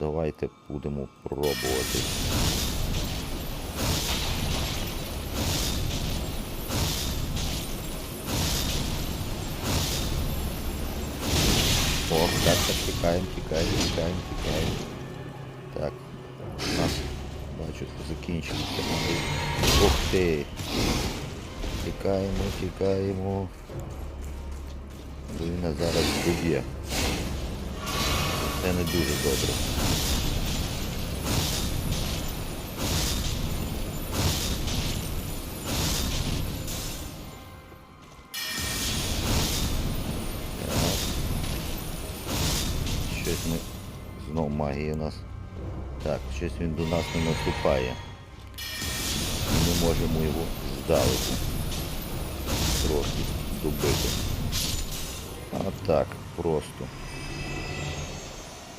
давайте будемо пробувати. О, так, так, тікаємо, тікаємо, тікаємо, тікаємо. Так, у нас, бачу, закінчилися. Ух ти! Тікаємо, тікаємо. Він нас зараз доб'є. Це не дуже добре. Так. Щось ми... Знов магія у нас. Так, щось він до нас не наступає. Ми не можемо його здалеку трошки добити. А так, просто.